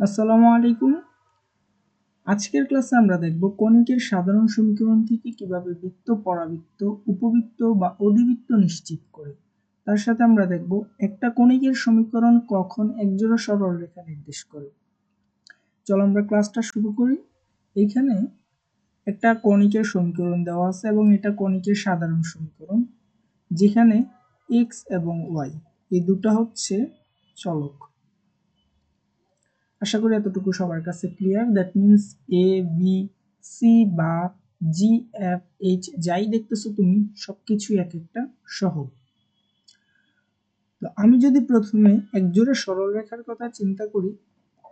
আসসালামু আলাইকুম। আজকের ক্লাসে আমরা দেখব কণিকের সাধারণ সমীকরণ থেকে কীভাবে বৃত্ত, পরাবৃত্ত, উপবৃত্ত বা অধিবৃত্ত নিশ্চিত করে। তার সাথে আমরা দেখব একটা কণিকের সমীকরণ কখন একজোড়া সরল রেখা নির্দেশ করে। চলো আমরা ক্লাসটা শুরু করি। এইখানে একটা কণিকের সমীকরণ দেওয়া আছে এবং এটা কণিকের সাধারণ সমীকরণ, যেখানে এক্স এবং ওয়াই এই দুটো হচ্ছে চলক। আশা করি এতটুকু সবার কাছে clear that means A B C বা জি এফ এইচ যাই দেখতেছো তুমি সবকিছু এক একটা সহ তো আমি যদি প্রথমে একজোড়া সরলরেখার কথা চিন্তা করি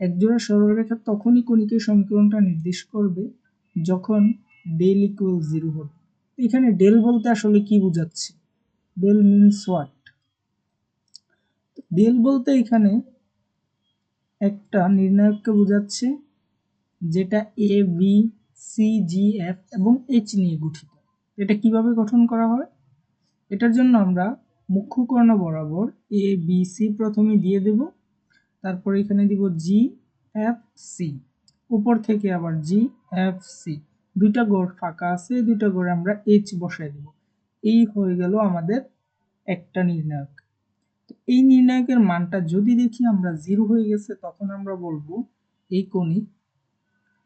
একজোড়া সরলরেখা তখনই কণিকের সমীকরণটা নির্দেশ করবে যখন ডেল ইকুয়াল জিরো হবে। এখানে ডেল বলতে আসলে কি বোঝাচ্ছে? ডেল মিনস হোয়াট ডেল বলতে এখানে একটা নির্ণায়ককে বোঝাচ্ছে, যেটা A B C G F এবং এইচ নিয়ে গঠিত। এটা কীভাবে গঠন করা হয়? এটার জন্য আমরা মুখ্য কর্ণ বরাবর এ বি সি প্রথমে দিয়ে দেব, তারপর এখানে দিব জি এফ সি উপর থেকে আবার জি এফ সি দুইটা গোড় ফাঁকা আছে, দুইটা গোড়ে আমরা এইচ বসাই দেব। এই হয়ে গেল আমাদের একটা নির্ণায়ক। এই নির্ণায়কের মানটা যদি দেখি আমরা জিরো হয়ে গেছে, তখন আমরা বলব এই কণিক,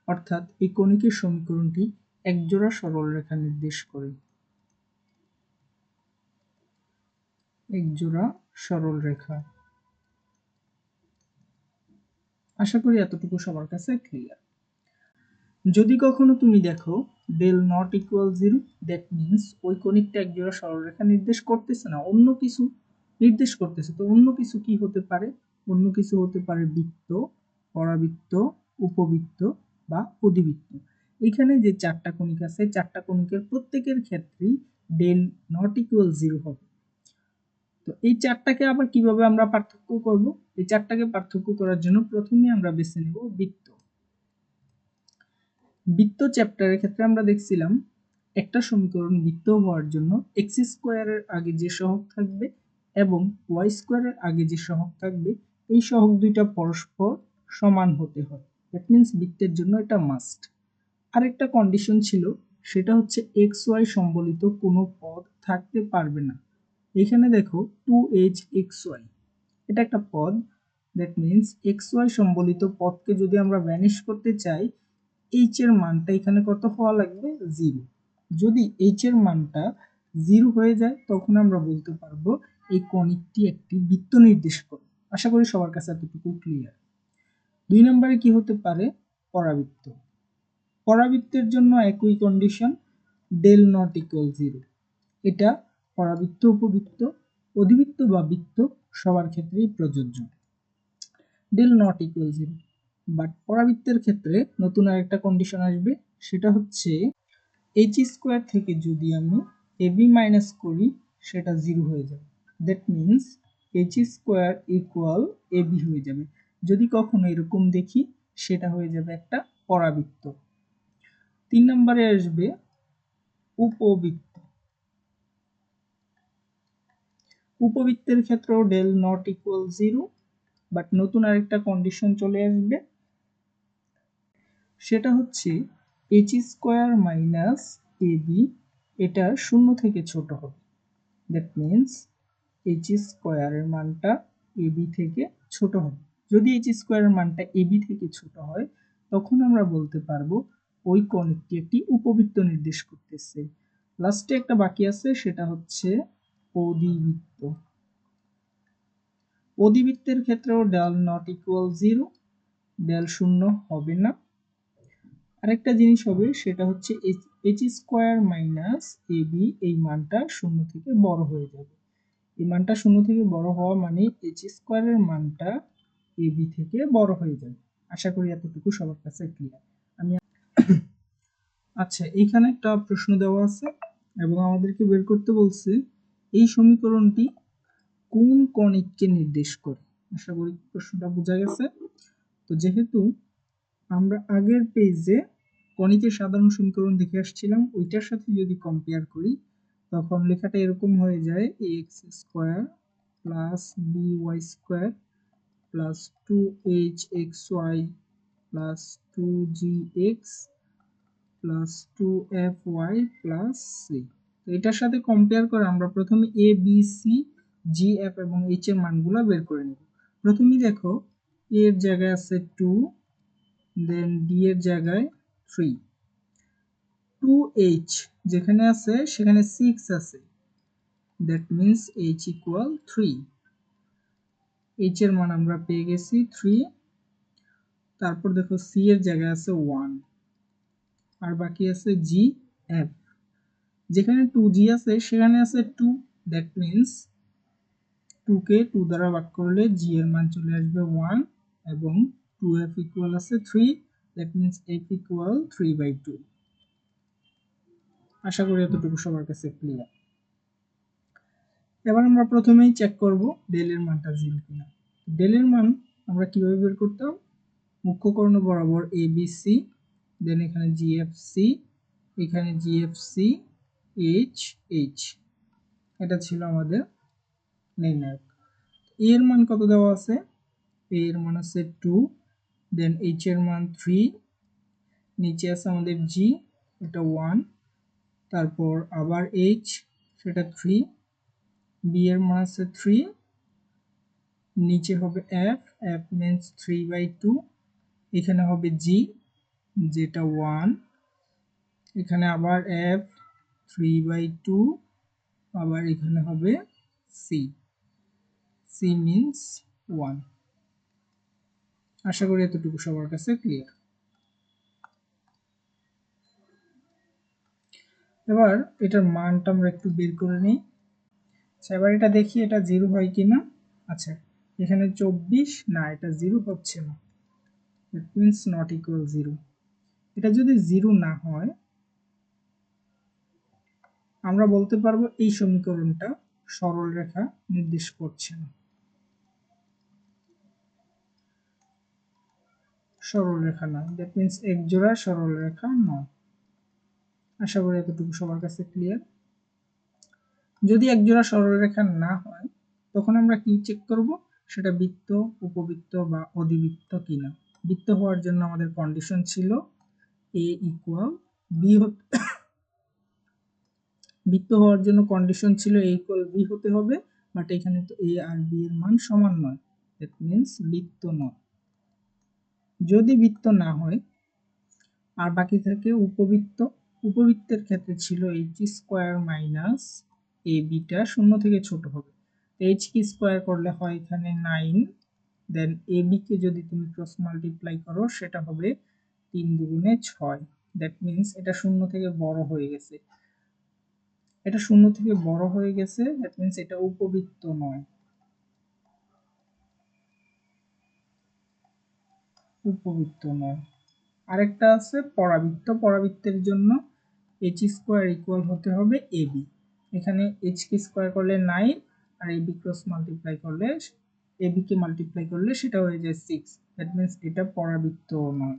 অর্থাৎ এই কণিকের সমীকরণটি একজোড়া সরলরেখা নির্দেশ করে। একজোড়া সরলরেখা আশা করি এতটুকু সবার কাছে ক্লিয়ার যদি কখনো তুমি দেখো del not equal zero that means ওই কণিকটা একজোড়া সরলরেখা নির্দেশ করতেছে না, অন্য কিছু নির্দেশ করতেছে। তো অন্য কিছু কি হতে পারে? অন্য কিছু হতে পারে বৃত্ত, পরাবৃত্ত, উপবৃত্ত বা অধিবৃত্ত। এখানে যে চারটা কণিক আছে চারটা কণিকের প্রত্যেকের ক্ষেত্রেই ডেল নট ইকুয়াল জিরো হবে। তো এই চারটাকে আবার কীভাবে আমরা পার্থক্য করব? এই চারটাকে পার্থক্য করার জন্য প্রথমে আমরা বেছে নেব বৃত্ত। বৃত্ত চ্যাপ্টারের ক্ষেত্রে আমরা দেখছিলাম, একটা সমীকরণ বৃত্ত হওয়ার জন্য এক্স স্কোয়ারের আগে যে সহগ থাকবে এবং ওয়াই স্কোয়ারের আগে যে সহগ থাকবে, এই সহগ দুইটা পরস্পর সমান হতে হয়। দ্যাট মিনস বৃত্তের জন্য এটা মাস্ট আরেকটা কন্ডিশন ছিল, সেটা হচ্ছে এক্স ওয়াই সম্বলিত কোনো পদ থাকতে পারবে না। এখানে দেখো টু এইচ এক্স ওয়াই এটা একটা পদ। দ্যাট মিনস এক্স ওয়াই সম্বলিত পদকে যদি আমরা ভ্যানিশ করতে চাই এইচ এর মানটা এখানে কত হওয়া লাগবে? জিরো যদি এইচ এর মানটা জিরো হয়ে যায়, তখন আমরা বলতে পারব এই কণিকটি একটি বৃত্ত নির্দেশ করে। আশা করি সবার কাছে এতটুকু ক্লিয়ার দুই নম্বরে কি হতে পারে? পরাবৃত্ত। পরাবৃত্তের জন্য একই condition del not equal zero এটা পরাবৃত্ত, উপবৃত্ত, অধিবৃত্ত বা বৃত্ত সবার ক্ষেত্রেই প্রযোজ্য। Del not equal zero but পরাবৃত্তের ক্ষেত্রে নতুন আরেকটা কন্ডিশন আসবে, সেটা হচ্ছে এইচ স্কোয়ার থেকে যদি আমি এবি মাইনাস করি, সেটা জিরো হয়ে যাবে। That means H square equal A B হয়ে যাবে। যদি কখনো এরকম দেখি, সেটা হয়ে যাবে একটা পরাবৃত্ত। তিন নম্বরে আসবে উপবৃত্ত। উপবৃত্তের ক্ষেত্রেও del not equal zero but নতুন আরেকটা কন্ডিশন চলে আসবে। সেটা হচ্ছে H square minus A B এটা শূন্য থেকে ছোট হবে। দ্যাট মিনস এইচ স্কোয়ারের মানটা এবি থেকে ছোট হবে। যদি এইচ স্কোয়ারের মানটা এবি থেকে ছোট হয়, তখন আমরা বলতে পারব ওই কণিকটি একটি উপবৃত্ত নির্দেশ করতেছে। লাস্টে একটা বাকি আছে, সেটা হচ্ছে অধিবৃত্ত। অধিবৃত্তের ক্ষেত্রেও del not equal zero del শূন্য হবে না। আরেকটা জিনিস হবে, সেটা হচ্ছে H square minus A B এই মানটা শূন্য থেকে বড় হয়ে যাবে। এই মানটা শূন্য থেকে বড় হওয়া মানে এইচ স্কোয়ারের মানটা এ বি থেকে বড় হয়ে যাবে। আশা করি এতটুকু সবার কাছে ক্লিয়ার আমি আচ্ছা এইখানে একটা প্রশ্ন দেওয়া আছে এবং আমাদেরকে বের করতে বলছে, এই সমীকরণটি কোন কণিককে নির্দেশ করে? আশা করি প্রশ্নটা বোঝা গেছে। তো যেহেতু আমরা আগের পেজে কণিকের সাধারণ সমীকরণ দেখে আসছিলাম, ওইটার সাথে যদি কম্পেয়ার করি তখন লেখাটা এরকম হয়ে যায় X square plus B Y square plus two H X Y plus two G X plus two F Y plus C তো এটার সাথে কম্পেয়ার করে আমরা প্রথমে A B C G F এবং এইচ এর মানগুলো বের করে নেব। প্রথমেই দেখো এর জায়গায় আছে টু দেন ডি এর জায়গায় থ্রি টু এইচ যেখানে আছে, সেখানে সিক্স আছে। That means H equal three H এর মান আমরা পেয়ে গেছি থ্রি তারপর দেখো সি এর জায়গায় আছে ওয়ান আর বাকি আছে জি এফ যেখানে টু জি আছে, সেখানে আছে টু দ্যাট মিনস টুকে টু দ্বারা ভাগ করলে জি এর মান চলে আসবে ওয়ান এবং টু এফ ইকুয়াল আছে three that means F equal three by two আশা করি এতটুকু সবার কাছে ক্লিয়ার এবার আমরা প্রথমেই চেক করব ডেলের মানটা জিরো কিনা। ডেলের মান আমরা কীভাবে বের করতাম? মুখ্য কর্ণ বরাবর এ বি সি দেন এখানে জিএফসি এখানে জিএফসি এইচ এইচ এটা ছিল আমাদের নির্ণায়ক। এর মান কত দেওয়া আছে? এর মান আছে টু দেন এইচ এর মান থ্রি নিচে আছে আমাদের জি এটা ওয়ান তারপর আবার এইচ সেটা থ্রি বি এর মান আছে থ্রি নিচে হবে F F means three by two এখানে হবে জি যেটা ওয়ান এখানে আবার এফ থ্রি বাই টু আবার এখানে হবে সি সি মিনস ওয়ান আশা করি এতটুকু সবার কাছে ক্লিয়ার এবার এটার মানটা আমরা একটু বের করে নিই। আচ্ছা এবার এটা দেখি এটা জিরো হয় কি না আচ্ছা এখানে চব্বিশ, না, এটা জিরো হচ্ছে না। It means not equal zero এটা যদি জিরো না হয়, আমরা বলতে পারব এই সমীকরণটা সরল রেখা নির্দেশ করছে না। সরল রেখা নয়। দ্যাট মিনস এক জোড়া সরল রেখা নয়। আশা করি এতটুকু সবার কাছে ক্লিয়ার যদি একজোড়া সরলরেখা না হয়, তখন আমরা কি চেক করব? সেটা বৃত্ত, উপবৃত্ত বা অধিবৃত্ত কিনা। বৃত্ত হওয়ার জন্য আমাদের কন্ডিশন ছিল এ ইকুয়াল বি বৃত্ত হওয়ার জন্য কন্ডিশন ছিল এ ইকুয়াল বি হতে হবে বাট এখানে তো এ আর বি এর মান সমান নয়। দ্যাট মিনস বৃত্ত নয়। যদি বৃত্ত না হয়, আর বাকি থাকে উপবৃত্ত উপবৃত্তের ক্ষেত্রে ছিল h square minus a beta শূন্য থেকে ছোট হবে। এইচ কি স্কোয়ার করলে হয় এখানে নাইন দেন এ বিকে যদি তুমি ক্রস মাল্টিপ্লাই করো, সেটা হবে তিন দুগুণে ছয়। দ্যাট মিনস এটা শূন্য থেকে বড় হয়ে গেছে। এটা শূন্য থেকে বড় হয়ে গেছে দ্যাট মিনস এটা উপবৃত্ত নয়। উপবৃত্ত নয়। আরেকটা আছে পরাবৃত্ত। পরাবৃত্তের জন্য এইচ স্কোয়ার ইকুয়াল হতে হবে এ বি এখানে এইচ কে স্কোয়ার করলে নাইন আর এ বি ক্রস মাল্টিপ্লাই করলে এ বি কে মাল্টিপ্লাই করলে সেটা হয়ে যায় সিক্স দ্যাট মিনস এটা পরাবৃত্ত নয়।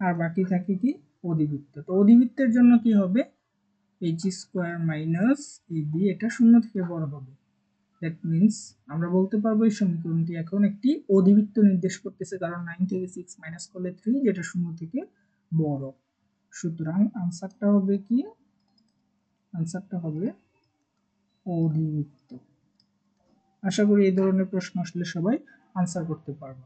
আর বাকি থাকে কি? অধিবৃত্ত। তো অধিবৃত্তের জন্য কি হবে? H square minus A B এটা শূন্য থেকে বড় হবে। দ্যাট মিনস আমরা বলতে পারব এই সমীকরণটি এখন একটি অধিবৃত্ত নির্দেশ করতেছে, কারণ নাইন থেকে সিক্স মাইনাস করলে থ্রি যেটা শূন্য থেকে বড়। সুতরাং আনসারটা হবে কি? আনসারটা হবে অধিবৃত্ত। আশা করি এই ধরনের প্রশ্ন আসলে সবাই আনসার করতে পারব।